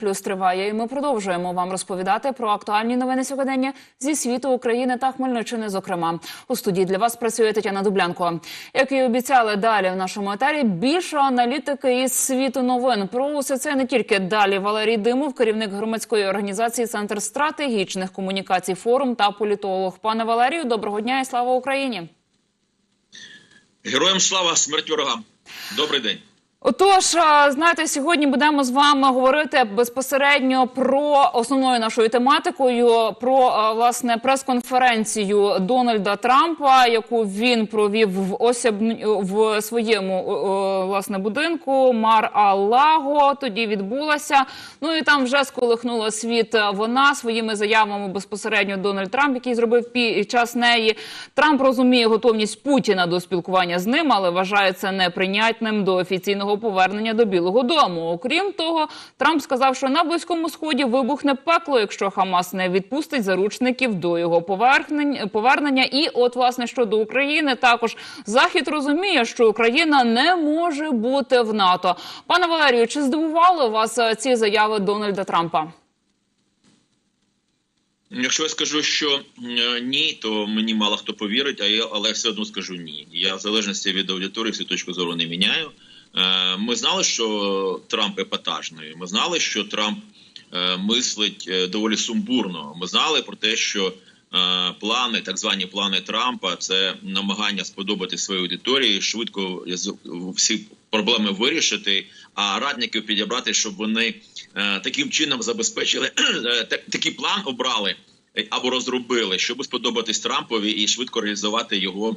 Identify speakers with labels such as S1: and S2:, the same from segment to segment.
S1: Плюс триває, і ми продовжуємо вам розповідати про актуальні новини сьогодення зі світу України та Хмельниччини. Зокрема, у студії для вас працює Тетяна Дублянко. Як і обіцяли далі в нашому етері, більше аналітики із світу новин. Про усе це не тільки далі. Валерій Димов, керівник громадської організації Центр стратегічних комунікацій форум та політолог. Пане Валерію, доброго дня і слава Україні.
S2: Героям слава смерть ворогам. Добрий день.
S1: Отож, знаєте, сьогодні будемо з вами говорити безпосередньо про основною нашою тематикою про власне прес-конференцію Дональда Трампа, яку він провів в осіб в своєму власне будинку Мар-а-Лаго. Тоді відбулася. Ну і там вже сколихнула світ вона своїми заявами безпосередньо Дональд Трамп, який зробив під час неї. Трамп розуміє готовність Путіна до спілкування з ним, але вважає це неприйнятним до офіційного повернення до Білого Дому. Окрім того, Трамп сказав, що на близькому сході вибухне пекло, якщо Хамас не відпустить заручників до його повернення. І, от, власне, щодо України, також Захід розуміє, що Україна не може бути в НАТО. Пане Валерію, чи здивували вас е, ці заяви Дональда Трампа?
S2: Якщо я скажу, що ні, то мені мало хто повірить, а я, але я все одно скажу ні. Я в залежності від аудиторії всю точку зору не міняю. Е, Ми знали, що Трамп епатажний. Ми знали, що Трамп е, мислить е, доволі сумбурно. Ми знали про те, що плани, так звані плани Трампа, це намагання сподобати своїй аудиторії, швидко всі проблеми вирішити, а радників підібрати, щоб вони таким чином забезпечили такий план обрали або розробили, щоб сподобатись Трампові і швидко реалізувати його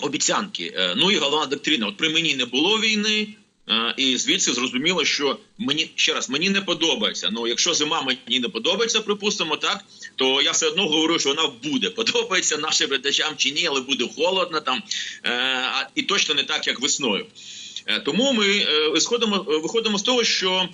S2: обіцянки. Е, Ну і головна доктрина: от при мені не було війни. е, І звідси зрозуміло, що мені ще раз мені не подобається. Ну, якщо зима мені не подобається, припустимо, так то я все одно говорю, що вона буде подобається нашим глядачам чи ні, але буде холодно там е, і точно не так, як весною. Тому ми виходимо, виходимо з того, що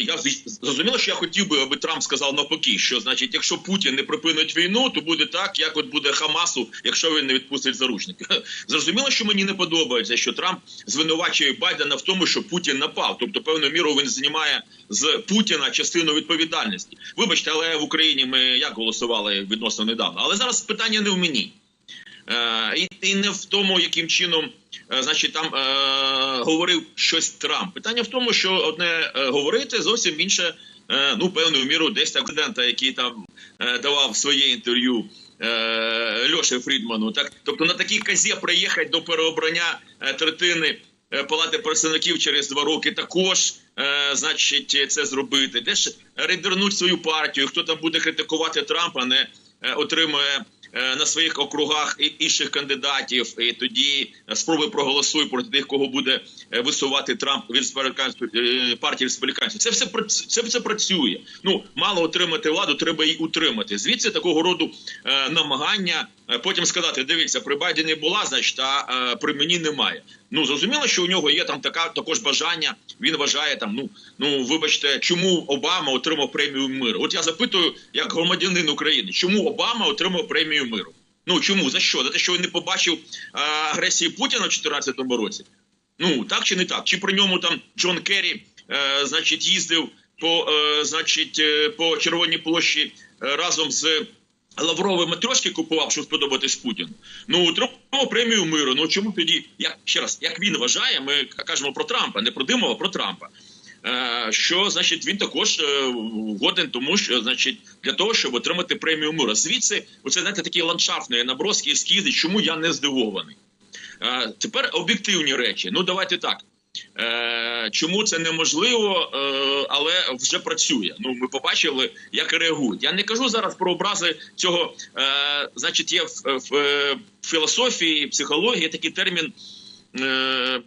S2: я зрозуміло, що я хотів би, аби Трамп сказав навпаки, що значить, якщо Путін не припинить війну, то буде так, як от буде Хамасу, якщо він не відпустить заручників. Зрозуміло, що мені не подобається, що Трамп звинувачує Байдена в тому, що Путін напав. Тобто, певною мірою він знімає з Путіна частину відповідальності. Вибачте, але в Україні ми як голосували відносно недавно. Але зараз питання не в мені. Е, і, не в тому, яким чином, е, значить, там е, говорив щось Трамп. Питання в тому, що одне е, говорити, зовсім інше, е, ну, певною мірою, десь так президента, який там е, давав своє інтерв'ю е, Льоші Фрідману. Так, тобто на такій казі приїхати до переобрання е, третини. е, Палати представників через два роки також, е, значить, це зробити. Де ж рейдернуть свою партію? Хто там буде критикувати Трампа, не е, отримує е, на своїх округах інших кандидатів, і тоді е, спроби проголосуй проти тих, кого буде е, висувати Трамп від республіканської е, партії республіканців. Це все це все працює. Ну мало отримати владу, треба її утримати. Звідси такого роду е, намагання е, потім сказати: дивіться, при Байдені була, значить, а е, при мені немає. Ну зрозуміло, що у нього є там така також бажання. Він вважає там. Ну ну вибачте, чому Обама отримав премію миру? От я запитую, як громадянин України, чому Обама отримав премію миру? Ну чому за що? За те, що він не побачив а, агресії Путіна в 2014 році? Ну так чи не так? Чи при ньому там Джон Керрі, е, значить, їздив по, е, значить, е, по Червоній площі е, разом з Лавровим матроски купував, щоб сподобатись Путіну. Ну отримав премію миру. Ну чому тоді, як ще раз, як він вважає, ми кажемо про Трампа, не про Димова, про Трампа. Е, Що значить він також е, годен, тому що значить для того, щоб отримати премію миру. Звідси, оце знаєте, такі ландшафтні наброски, ескізи, чому я не здивований. Е, Тепер об'єктивні речі. Ну давайте так. Е, Чому це неможливо, е, але вже працює. Ну ми побачили, як реагують. Я не кажу зараз про образи цього. Е, значить, є в, філософії, психології такий термін.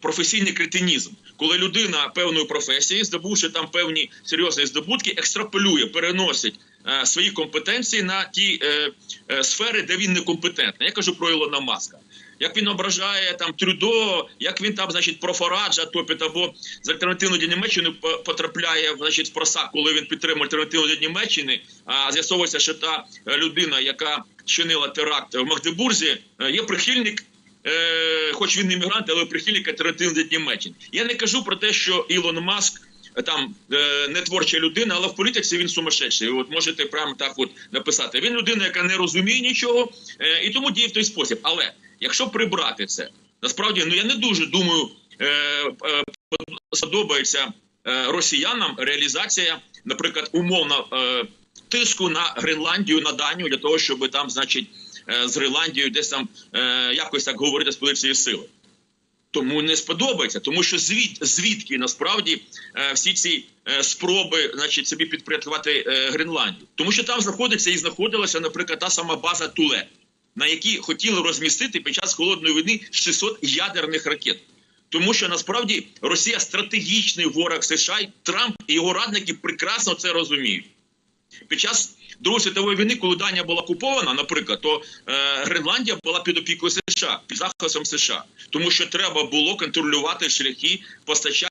S2: Професійний кретинізм, коли людина певної професії, здобувши там певні серйозні здобутки, екстраполює, переносить е, свої компетенції на ті е, е, сфери, де він некомпетентний. Я кажу про Ілона Маска як він ображає там Трюдо, як він там, значить, про Фараджа топить, або з альтернативну для Німеччини по- потрапляє значить, в просак, коли він підтримує альтернативну для Німеччини. А з'ясовується, що та е, людина, яка чинила теракт в Магдебурзі, е, є прихильник. Е, хоч він не мігрант, але прихильник альтернативної для Німеччини. Я не кажу про те, що Ілон Маск там не творча людина, але в політиці він сумасшедший. От можете прямо так от написати. Він людина, яка не розуміє нічого, і тому діє в той спосіб. Але якщо прибрати це, насправді ну я не дуже думаю, е, е, сподобається е, росіянам реалізація, наприклад, умовно е, тиску на Гренландію, на Данію для того, щоб там, значить, е, з Гренландією десь там е, якось так говорити з позиції сили. Тому не сподобається, тому що звід, звідки насправді е, всі ці е, спроби, значить, собі підпорядкувати е, Гренландію, тому що там знаходиться і знаходилася, наприклад, та сама база Туле, на якій хотіли розмістити під час холодної війни 600 ядерних ракет. Тому що насправді Росія стратегічний ворог США, і Трамп і його радники прекрасно це розуміють. Під час Другої світової війни, коли Данія була окупована, наприклад, то е, Гренландія була під опікою США, під захистом США, тому що треба було контролювати шляхи постачання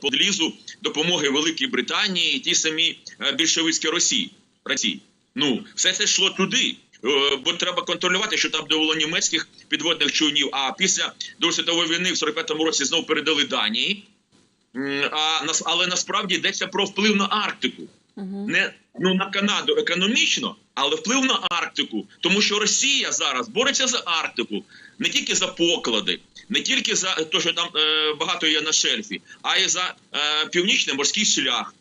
S2: подлізу допомоги Великій Британії і тій самій е, більшовицькій Росії. Росії. Ну, все це йшло туди. Е, Бо треба контролювати, що там було німецьких підводних човнів. А після Другої світової війни в 45-му році знову передали Данії. А але насправді йдеться про вплив на Арктику не ну на Канаду економічно, але вплив на Арктику, тому що Росія зараз бореться за Арктику не тільки за поклади, не тільки за те, що там е, багато є на шельфі, а й за е, північний морський шлях.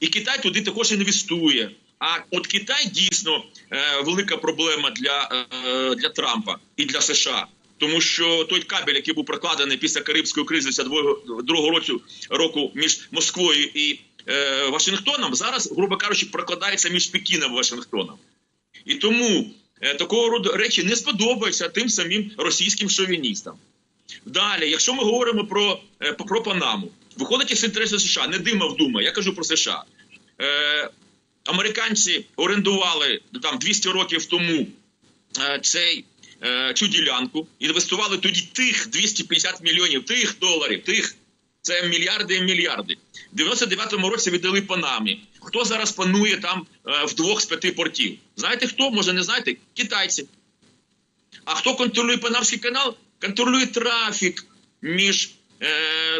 S2: І Китай туди також інвестує. А от Китай дійсно е, велика проблема для, е, для Трампа і для США. Тому що той кабель, який був прокладений після Карибської кризи 52 року, року між Москвою і е, Вашингтоном, зараз, грубо кажучи, прокладається між Пекіном і Вашингтоном. І тому е, такого роду речі не сподобаються тим самим російським шовіністам. Далі, якщо ми говоримо про, е, про Панаму, виходить із інтересу США, не дима вдума, я кажу про США. Е, американці орендували там 200 років тому е, цей, е, цю ділянку, інвестували тоді тих 250 мільйонів, тих доларів, тих це мільярди і мільярди. В 99-му році віддали Панамі. Хто зараз панує там е, в двох з п'яти портів? Знаєте хто? Може не знаєте? Китайці. А хто контролює Панамський канал? Контролює трафік між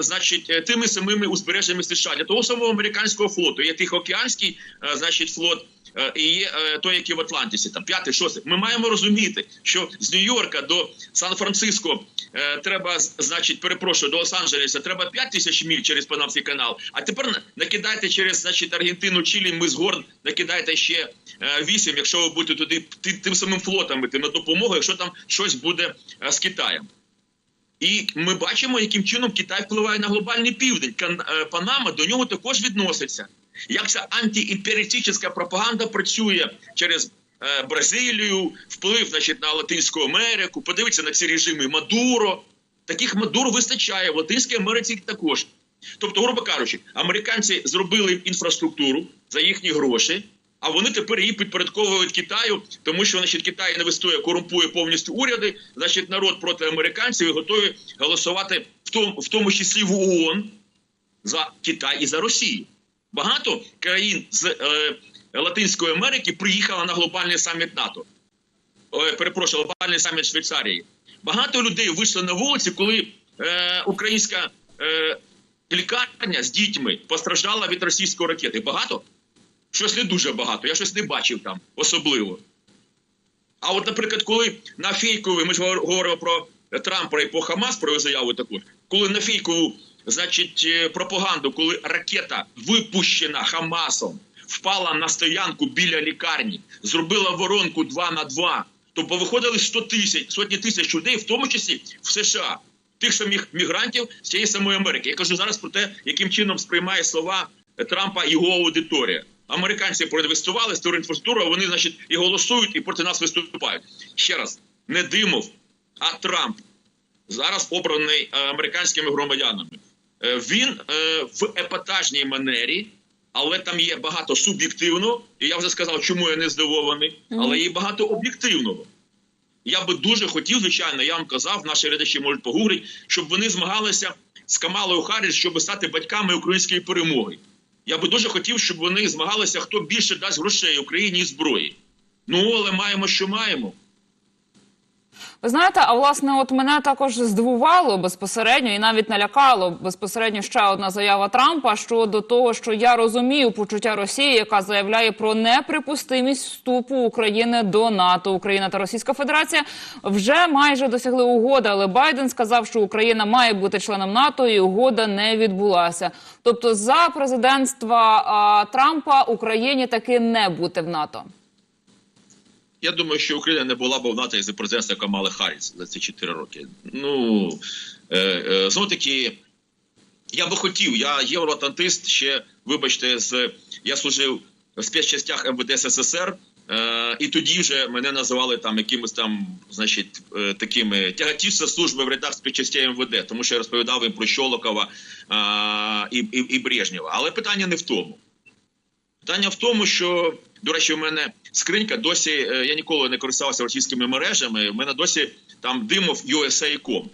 S2: значить, е, тими самими узбережжями США для того самого американського флоту. Є Тихоокеанський е, значить, флот. е, І є е, той, який в Атлантисі, там п'ятий, шостий. Ми маємо розуміти, що з Нью-Йорка до Сан-Франциско е, треба, значить, перепрошую, до Лос-Анджелеса треба 5 тисяч міль через Панамський канал. А тепер накидайте через значить, Аргентину, Чилі, мис Горн, накидайте ще е, 8, якщо ви будете туди ти- тим самим флотом іти на допомогу, якщо там щось буде е, з Китаєм. І ми бачимо, яким чином Китай впливає на глобальний південь. Е, Панама до нього також відноситься. Як ця антиімперіалістична пропаганда працює через е, Бразилію, вплив значить, на Латинську Америку. Подивіться на ці режими Мадуро. Таких Мадуро вистачає в Латинській Америці також. Тобто, грубо кажучи, американці зробили інфраструктуру за їхні гроші, а вони тепер її підпорядковують Китаю, тому що значить, Китай інвестує, корумпує повністю уряди, значить, народ проти американців і готові голосувати в тому, в тому числі в ООН за Китай і за Росію. Багато країн з е, Латинської Америки приїхало на глобальний саміт НАТО. Ой, перепрошую, глобальний саміт Швейцарії. Багато людей вийшли на вулиці, коли е, українська е, лікарня з дітьми постраждала від російської ракети. Багато? Щось не дуже багато. Я щось не бачив там особливо. А от, наприклад, коли на фейкові, ми ж говоримо про Трампа і по Хамас, про заяву таку, коли на фейкову, значить, е, пропаганду, коли ракета випущена Хамасом, впала на стоянку біля лікарні, зробила воронку 2 на 2, то повиходили 100 тисяч, сотні тисяч людей, в тому числі в США, тих самих мігрантів з цієї самої Америки. Я кажу зараз про те, яким чином сприймає слова Трампа його аудиторія. Американці проінвестували створили інфраструктуру, а вони, значить, і голосують, і проти нас виступають. Ще раз, не Димов, а Трамп зараз обраний е, американськими громадянами. Е, він е, в епатажній манері, але там є багато суб'єктивного, і я вже сказав, чому я не здивований, але є багато об'єктивного. Я би дуже хотів, звичайно, я вам казав, наші глядачі можуть погуглити, щоб вони змагалися з Камалою Харріс, щоб стати батьками української перемоги. Я би дуже хотів, щоб вони змагалися, хто більше дасть грошей Україні і зброї. Ну, але маємо, що маємо.
S1: Ви знаєте, а власне, от мене також здивувало безпосередньо і навіть налякало безпосередньо ще одна заява Трампа щодо того, що я розумію почуття Росії, яка заявляє про неприпустимість вступу України до НАТО. Україна та Російська Федерація вже майже досягли угоди, але Байден сказав, що Україна має бути членом НАТО, і угода не відбулася. Тобто, за президентства а, Трампа Україні таки не бути в НАТО.
S2: Я думаю, що Україна не була б в НАТО із президентства Камали Харріс за ці 4 роки. Ну е, е, знову таки, я би хотів, я євроатлантист ще, вибачте, з я служив в спецчастях МВД СССР. Е, і тоді вже мене називали там якимось там, значить, е, такими тягатівця служби в рядах спецчастей МВД, тому що я розповідав їм про Щолокова е, і, і, і Брежнєва. Але питання не в тому. Питання в тому, що до речі, у мене скринька досі. е, Я ніколи не користувався російськими мережами. У мене досі там димов USA.com.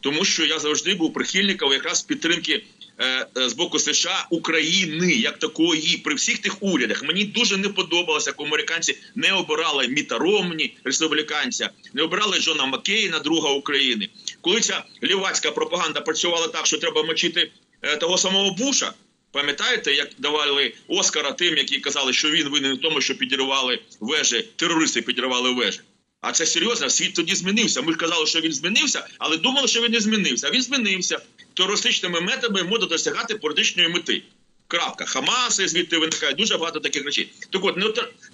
S2: Тому що я завжди був прихильником якраз підтримки е, е, з боку США України як такої при всіх тих урядах. Мені дуже не подобалося, як американці не обирали Міта Ромні, республіканця, не обирали Джона Маккейна, друга України. Коли ця лівацька пропаганда працювала так, що треба мочити того самого Буша. Пам'ятаєте, як давали Оскара тим, які казали, що він винен в тому, що підірвали вежі, терористи підірвали вежі. А це серйозно, світ тоді змінився. Ми ж казали, що він змінився, але думали, що він не змінився. А він змінився. Терористичними методами можна досягати політичної мети. Крапка. Хамаси звідти виникає дуже багато таких речей. Так от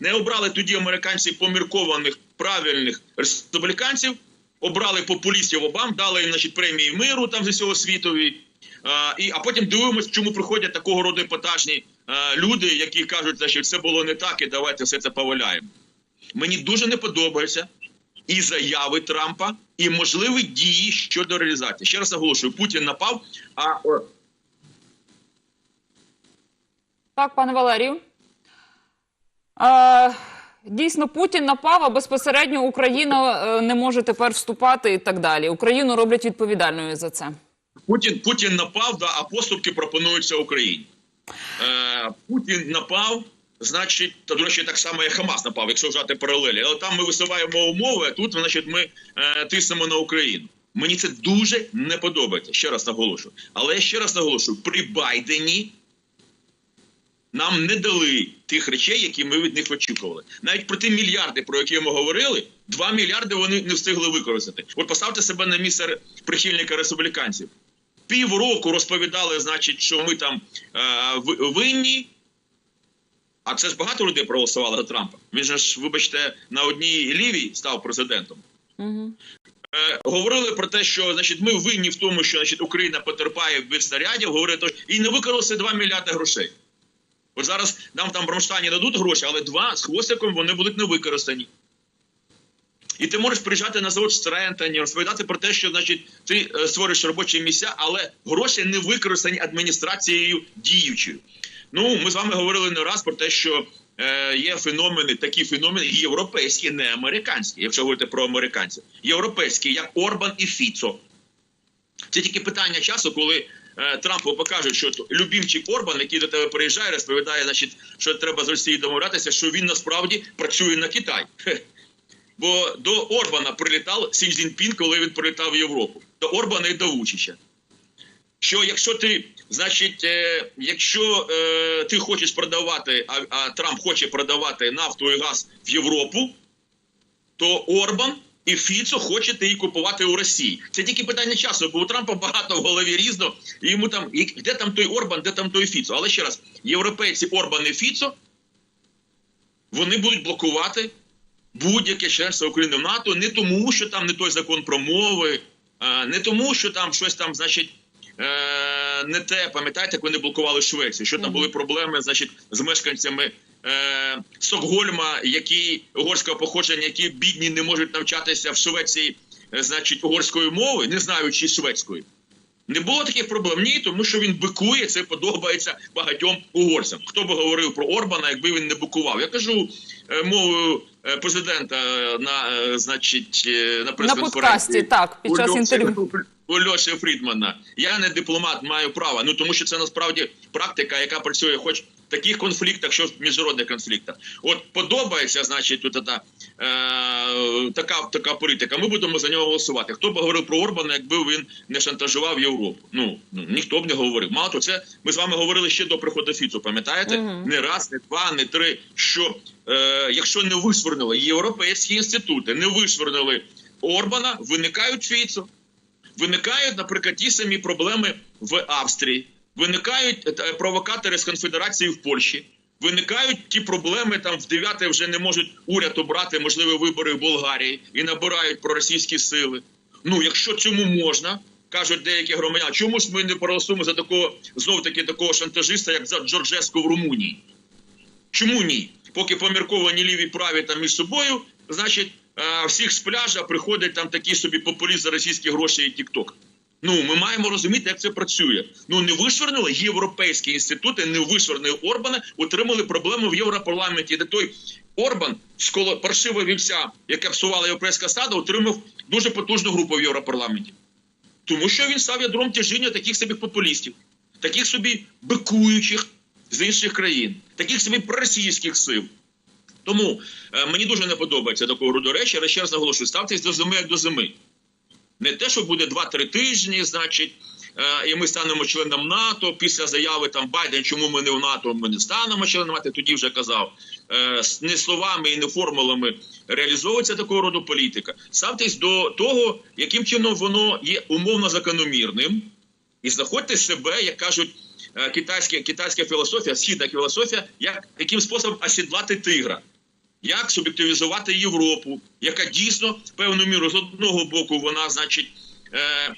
S2: не, обрали тоді американці поміркованих правильних республіканців, обрали популістів Обам, дали їм значить, премії миру там з усього світові. А, і, а потім дивимося, чому приходять такого роду епатажні а, люди, які кажуть, значить, все було не так, і давайте все це поваляємо. Мені дуже не подобаються і заяви Трампа, і можливі дії щодо реалізації. Ще раз наголошую, Путін напав, а
S1: Так, пане Валерію. Е, дійсно, Путін напав, а безпосередньо Україна е, не може тепер вступати і так далі. Україну роблять відповідальною за це.
S2: Путін, Путін напав, да, а поступки пропонуються Україні. Е, Путін напав, значить, та, до речі, так само, як Хамас напав, якщо вжати паралелі. Але там ми висуваємо умови, а тут, значить, ми е, тиснемо на Україну. Мені це дуже не подобається. Ще раз наголошую. Але я ще раз наголошую: при Байдені нам не дали тих речей, які ми від них очікували. Навіть про ті мільярди, про які ми говорили, 2 мільярди вони не встигли використати. От поставте себе на місце прихильника республіканців. Півроку розповідали, значить, що ми там е, винні. А це ж багато людей проголосували за Трампа. Він же ж, вибачте, на одній лівій став президентом.
S1: Угу.
S2: Е, говорили про те, що значить, ми винні в тому, що значить, Україна потерпає від снарядів, говорили, то, і не використали 2 мільярди грошей. От зараз нам там в дадуть гроші, але два з хвостиком вони будуть не використані. І ти можеш приїжджати на завод в розповідати про те, що значить, ти е, створюєш робочі місця, але гроші не використані адміністрацією діючою. Ну, ми з вами говорили не раз про те, що е, є феномени, такі феномени європейські, не американські, якщо говорити про американців. Європейські, як Орбан і Фіцо. Це тільки питання часу, коли е, Трампу покажуть, що любімчик Орбан, який до тебе приїжджає, розповідає, значить, що треба з Росією домовлятися, що він насправді працює на Китай. Бо до Орбана прилітав Сі Цзіньпін, коли він прилітав в Європу. До Орбана і до Вучича. Що якщо ти, значить, е, якщо е, ти хочеш продавати, а, а Трамп хоче продавати нафту і газ в Європу, то Орбан і Фіцо хочете її купувати у Росії. Це тільки питання часу, бо у Трампа багато в голові різно, і йому там і де там той Орбан, де там той Фіцо. Але ще раз, європейці Орбан і Фіцо, вони будуть блокувати будь-яке членство України в НАТО не тому, що там не той закон про мови, а, не тому, що там щось там, значить. е, Не те, пам'ятаєте, як вони блокували Швецію, що там були проблеми, значить, з мешканцями е, Стокгольма, які угорського походження, які бідні не можуть навчатися в Швеції, е, значить, угорської мови, не знаючи шведської. Не було таких проблем. Ні, тому що він бикує, це подобається багатьом угорцям. Хто би говорив про Орбана, якби він не бикував? Я кажу е, мовою е, президента е, на, значить, на прес-конференції.
S1: так, під час інтерв'ю.
S2: У Льоші Фрідмана. Я не дипломат, маю право. Ну тому що це насправді практика, яка працює, хоч в таких конфліктах, що в міжнародних конфліктах. От подобається, значить, тут та, така, така політика. Ми будемо за нього голосувати. Хто б говорив про Орбана, якби він не шантажував Європу? Ну, ну ніхто б не говорив. Мало того, це ми з вами говорили ще до приходу Фіцу. Пам'ятаєте?
S1: Мгм.
S2: Не раз, не два, не три. Що е, якщо не вишвернули європейські інститути, не вишвернули Орбана, виникають Фіцу. Виникають, наприклад, ті самі проблеми в Австрії, виникають е, провокатори з конфедерації в Польщі, виникають ті проблеми там в дев'яте вже не можуть уряд обрати можливі вибори в Болгарії і набирають проросійські сили. Ну, якщо цьому можна, кажуть деякі громадяни, чому ж ми не проголосуємо за такого знов таки такого шантажиста, як за Джорджеску в Румунії? Чому ні? Поки помірковані ліві праві там між собою, значить, е, всіх з пляжа приходять там такі собі популіст за російські гроші і тік-ток. Ну, ми маємо розуміти, як це працює. Ну не вишвернули європейські інститути, не вишвернули Орбана, отримали проблеми в Європарламенті, де той Орбан з коло паршивого вівця, яке псувала європейська сада, отримав дуже потужну групу в Європарламенті. Тому що він став ядром тяжіння таких собі популістів, таких собі бикуючих з інших країн, таких собі проросійських сил. Тому е, мені дуже не подобається такого роду речі, але ще раз наголошую, ставтесь до зими як до зими. Не те, що буде 2-3 тижні, значить, е, і ми станемо членом НАТО після заяви там Байден, чому ми не в НАТО, ми не станемо членом НАТО, тоді вже казав. Е, не словами і не формулами реалізовується такого роду політика. Ставтесь до того, яким чином воно є умовно закономірним, і знаходьте себе, як кажуть е, китайська, китайська філософія, східна філософія, як яким способом осідлати тигра. Як суб'єктивізувати Європу, яка дійсно певну міру з одного боку вона, значить, е,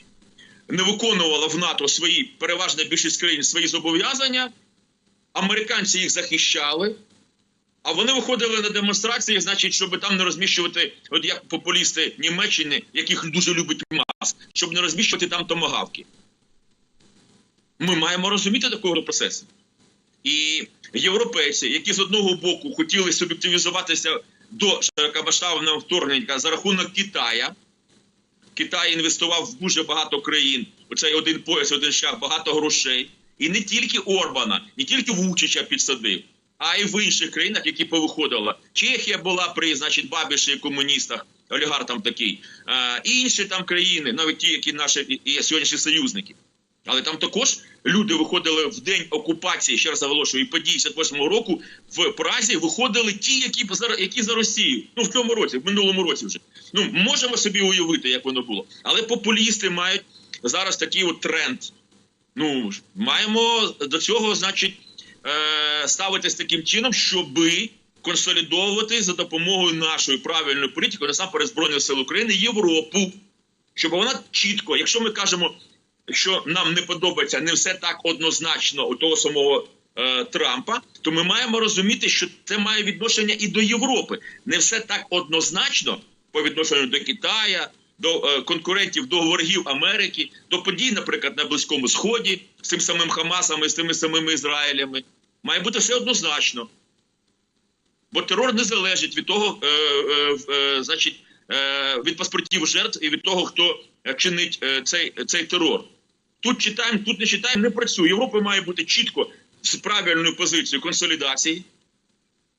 S2: не виконувала в НАТО свої переважна більшість країн свої зобов'язання, американці їх захищали, а вони виходили на демонстрації, значить, щоб там не розміщувати, от як популісти Німеччини, яких дуже любить Маск, щоб не розміщувати там томагавки. Ми маємо розуміти такого процесу. І європейці, які з одного боку хотіли суб'єктивізуватися до широкомасштабного вторгнення за рахунок Китая. Китай інвестував в дуже багато країн. Оцей один пояс, один шлях, багато грошей. І не тільки Орбана, не тільки Вучича підсадив, а й в інших країнах, які повиходила. Чехія була при, значить, Бабіші комуністах, олігарх там такий. А, інші там країни, навіть ті, які наші і сьогоднішні союзники. Але там також люди виходили в день окупації, ще раз наголошую, і подій 68 року в Празі виходили ті, які за які за Росію. Ну в цьому році, в минулому році вже. Ну можемо собі уявити, як воно було. Але популісти мають зараз такий от тренд. Ну маємо до цього, значить, е, ставитись таким чином, щоби консолідовувати за допомогою нашої правильної політики, насамперед Збройних сил України, Європу, щоб вона чітко, якщо ми кажемо що нам не подобається не все так однозначно у того самого е, Трампа, то ми маємо розуміти, що це має відношення і до Європи. Не все так однозначно по відношенню до Китая, до е, конкурентів, до ворогів Америки, до подій, наприклад, на Близькому Сході з тим самим Хамасом і з тими самими Ізраїлями. Має бути все однозначно. Бо терор не залежить від того, е, е, е, значить, е, від паспортів жертв і від того, хто е, чинить е, цей, цей терор. Тут читаємо, тут не читаємо, не працює. Європа має бути чітко з правильною позицією консолідації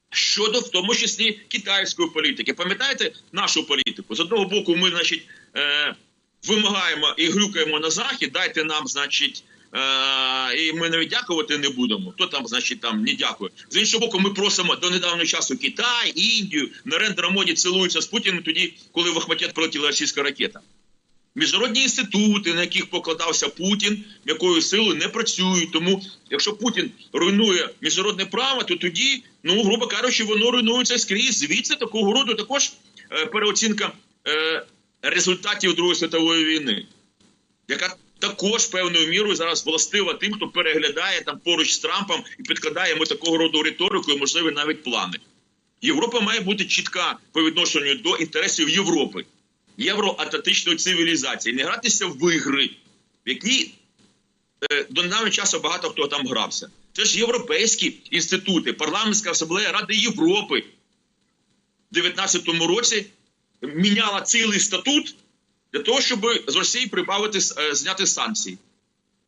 S2: щодо в тому числі китайської політики. Пам'ятаєте нашу політику? З одного боку, ми, значить, е, вимагаємо і грюкаємо на захід, дайте нам, значить. Е, і ми навіть дякувати не будемо. Хто там, значить, там не дякує. З іншого боку, ми просимо до недавнього часу Китай, Індію на рендер-моді цілуються з Путіним тоді, коли в Ахматет прилетіла російська ракета. Міжнародні інститути, на яких покладався Путін, якою силою не працюють. Тому, якщо Путін руйнує міжнародне право, то тоді, ну грубо кажучи, воно руйнується скрізь. Звідси такого роду також е, переоцінка е, результатів Другої світової війни, яка також певною мірою зараз властива тим, хто переглядає там поруч з Трампом і підкладає йому такого роду риторику, і можливі навіть плани. Європа має бути чітка по відношенню до інтересів Європи євроатлантичної цивілізації, не гратися в ігри, в які е, до недавнього часу багато хто там грався. Це ж європейські інститути, парламентська асамблея Ради Європи в 19-му році міняла цілий статут для того, щоб з Росії прибавити е, зняти санкції.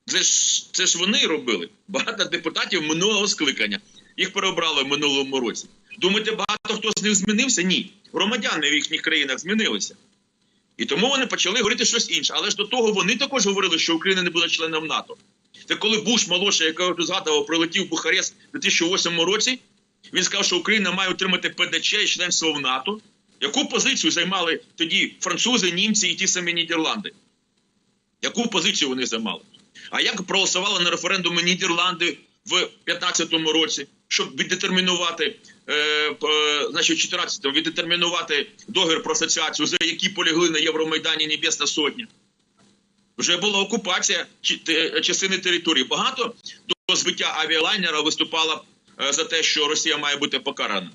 S2: Це ж це ж вони робили. Багато депутатів минулого скликання. Їх переобрали в минулому році. Думаєте, багато хто з них змінився? Ні. Громадяни в їхніх країнах змінилися. І тому вони почали говорити щось інше. Але ж до того вони також говорили, що Україна не буде членом НАТО. Це коли Буш молодший, якого ти згадував, прилетів в Бухарест у 2008 році. Він сказав, що Україна має отримати ПДЧ і членство в НАТО. Яку позицію займали тоді французи, німці і ті самі Нідерланди? Яку позицію вони займали? А як проголосували на референдумі Нідерланди в 2015 році, щоб віддетермінувати, е, п- значить, 14 віддетермінувати договір про асоціацію, за які полягли на Євромайдані Небесна Сотня? Вже була окупація частини території. Багато до збиття авіалайнера виступала е, за те, що Росія має бути покарана.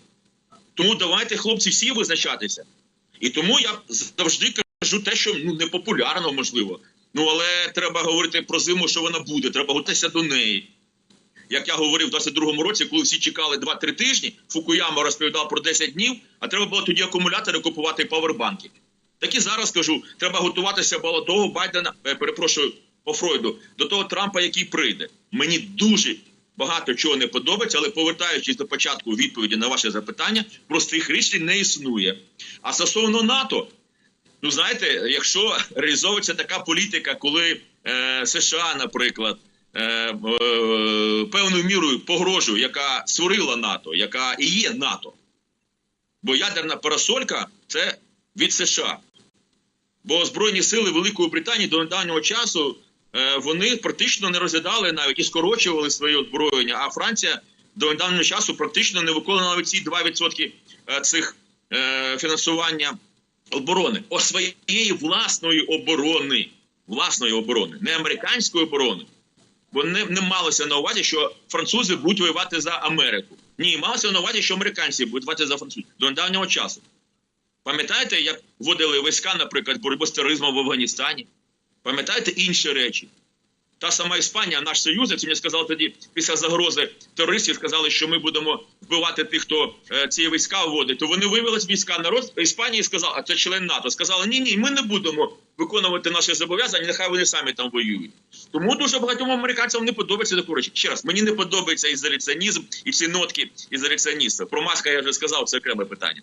S2: Тому давайте, хлопці, всі визначатися. І тому я завжди кажу те, що ну непопулярно, можливо. Ну але треба говорити про зиму, що вона буде. Треба готуватися до неї. Як я говорив в 22-му році, коли всі чекали 2-3 тижні, Фукуяма розповідав про 10 днів, а треба було тоді акумулятори купувати павербанки. Так і зараз кажу, треба готуватися було того Байдена, е, перепрошую по Фройду, до того Трампа, який прийде. Мені дуже багато чого не подобається, але повертаючись до початку відповіді на ваше запитання, простих рішень не існує. А стосовно НАТО, ну знаєте, якщо реалізовується така політика, коли е, США, наприклад, певною мірою погрожує, яка створила НАТО, яка і є НАТО. Бо ядерна парасолька це від США. Бо Збройні сили Великої Британії до недавнього часу е, вони практично не розглядали навіть і скорочували своє озброєння. А Франція до недавнього часу практично не виконувала навіть ці 2% е, цих е, фінансування оборони, о своєї власної оборони, власної оборони, не американської оборони. Бо не, малося на увазі, що французи будуть воювати за Америку. Ні, малося на увазі, що американці будуть воювати за французів до недавнього часу. Пам'ятаєте, як вводили війська, наприклад, боротьбу з тероризмом в Афганістані? Пам'ятаєте інші речі? Та сама Іспанія, наш союзник, мені сказав тоді, після загрози терористів, сказали, що ми будемо вбивати тих, хто е, ці війська вводить. То вони вивели війська народ Іспанії і сказали, а це член НАТО. Сказали, ні, ні, ми не будемо виконувати наші зобов'язання, нехай вони самі там воюють. Тому дуже багатьом американцям не подобається таку речі. Ще раз, мені не подобається ізоляціонізм і ці нотки ізоляціоністів. Про маска я вже сказав, це окреме питання.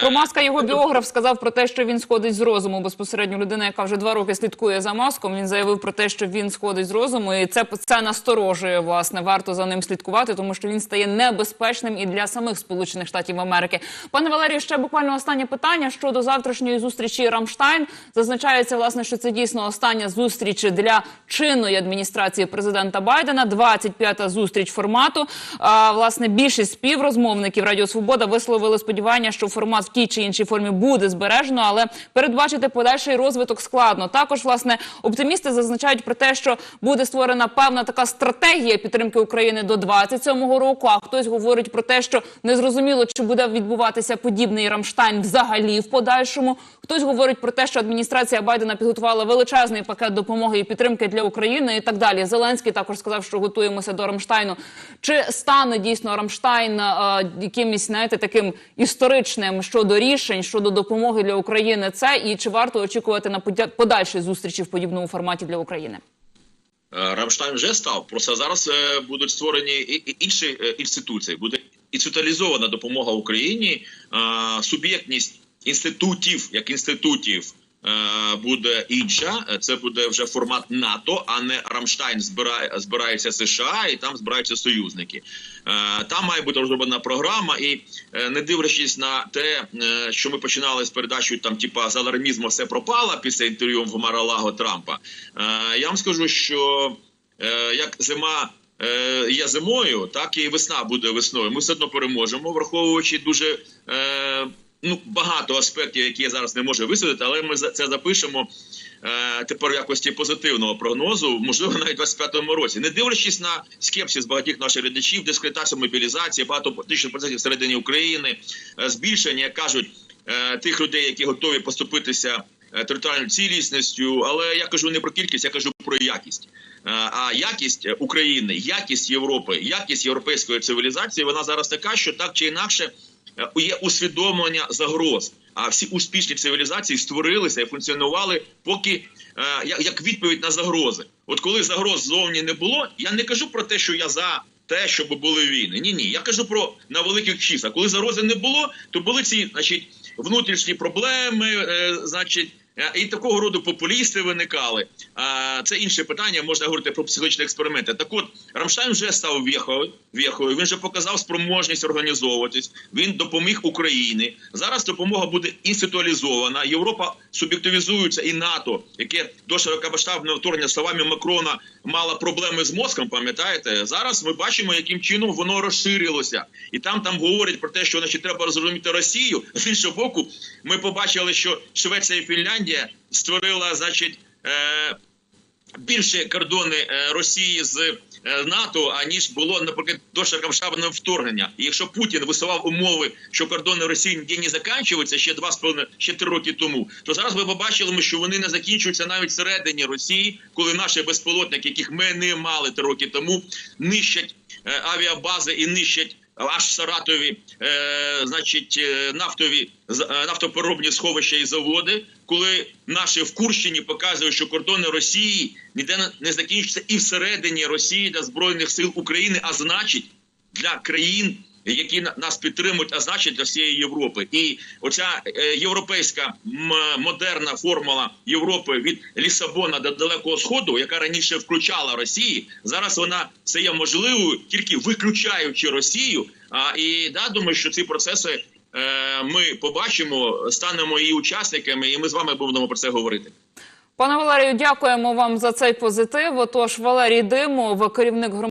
S1: Про маска його біограф сказав про те, що він сходить з розуму. Безпосередньо людина, яка вже два роки слідкує за маском. Він заявив про те, що він сходить з розуму, і це це насторожує. Власне, варто за ним слідкувати, тому що він стає небезпечним і для самих Сполучених Штатів Америки. Пане Валерію, ще буквально останнє питання щодо завтрашньої зустрічі Рамштайн. Зазначається власне, що це дійсно остання зустріч для чинної адміністрації президента Байдена. 25-та зустріч формату. А, власне, більшість співрозмовників Радіо Свобода висловили сподівання, що формат в тій чи іншій формі буде збережено, але передбачити подальший розвиток складно. Також власне оптимісти зазначають про те, що буде створена певна така стратегія підтримки України до 27-го року. А хтось говорить про те, що незрозуміло, чи буде відбуватися подібний Рамштайн взагалі в подальшому. Хтось говорить про те, що адміністрація Байдена підготувала величезний пакет допомоги і підтримки для України і так далі. Зеленський також сказав, що готуємося до Рамштайну. Чи стане дійсно Рамштайн е, якимось, знаєте, таким історичним щодо рішень щодо допомоги для України? Це і чи варто очікувати на подальші зустрічі в подібному форматі для України?
S2: Е, Рамштайн вже став. Просто зараз е, будуть створені інші е, інституції. Буде інституалізована допомога Україні, суб'єктність інститутів, як інститутів. Е, Буде інша, Е, це буде вже формат НАТО, а не Рамштайн збирає збирається США і там збираються союзники. Е, Там має бути розроблена програма, і не дивлячись на те, що ми починали з передачою там, типа з алармізму все пропало після інтерв'ю в Маралаго Трампа. Я вам скажу, що як зима. Є зимою, так і весна буде весною. Ми все одно переможемо, враховуючи дуже ну багато аспектів, які я зараз не можу висвітлити, але ми це запишемо е, тепер в якості позитивного прогнозу, можливо, навіть в 25-му році, не дивлячись на скепсис багатьох наших глядачів, дискретацію мобілізації, багато політичних процесів всередині України, е, збільшення, як кажуть, е, тих людей, які готові поступитися е, територіальною цілісністю. Але я кажу не про кількість, я кажу про якість. Е, А якість України, якість Європи, якість європейської цивілізації, вона зараз така, що так чи інакше є усвідомлення загроз. А всі успішні цивілізації створилися і функціонували, поки е, як відповідь на загрози. От коли загроз зовні не було, я не кажу про те, що я за те, щоб були війни. Ні, ні. Я кажу про на великих числах. Коли загрози не було, то були ці, значить, внутрішні проблеми, е, значить. Е, І такого роду популісти виникали. А це інше питання. Можна говорити про психологічні експерименти. Так от Рамштайн вже став в'єхою. Він вже показав спроможність організовуватись. Він допоміг Україні. Зараз допомога буде інституалізована. Європа суб'єктивізується і НАТО, яке до широкомасштабного вторгнення словами Макрона мало проблеми з мозком. Пам'ятаєте, зараз ми бачимо, яким чином воно розширилося, і там там говорять про те, що значить треба розуміти Росію. З іншого боку, ми побачили, що Швеція і Фінляндія створила, значить. Е- Більше кордони е, Росії з е, НАТО, аніж було наприклад до широкомасштабного вторгнення. І якщо Путін висував умови, що кордони Росії ніде не закінчуються ще два з ще три роки тому, то зараз ми побачили, що вони не закінчуються навіть всередині Росії, коли наші безпілотники, яких ми не мали три роки тому, нищать авіабази і нищать. Аж в Саратові, е, значить, нафтові нафтопереробні сховища і заводи, коли наші в Курщині показують, що кордони Росії ніде не- закінчаться і всередині Росії для збройних сил України, а значить для країн, які на- нас підтримують, а значить для всієї Європи. І оця е, європейська модерна формула Європи від Лісабона до Далекого Сходу, яка раніше включала Росії, зараз вона стає можливою тільки виключаючи Росію. А і да, думаю, що ці процеси. Е, Ми побачимо, станемо її учасниками, і ми з вами будемо про це говорити.
S1: Пане Валерію, дякуємо вам за цей позитив. Отож, Валерій Димов, керівник громадського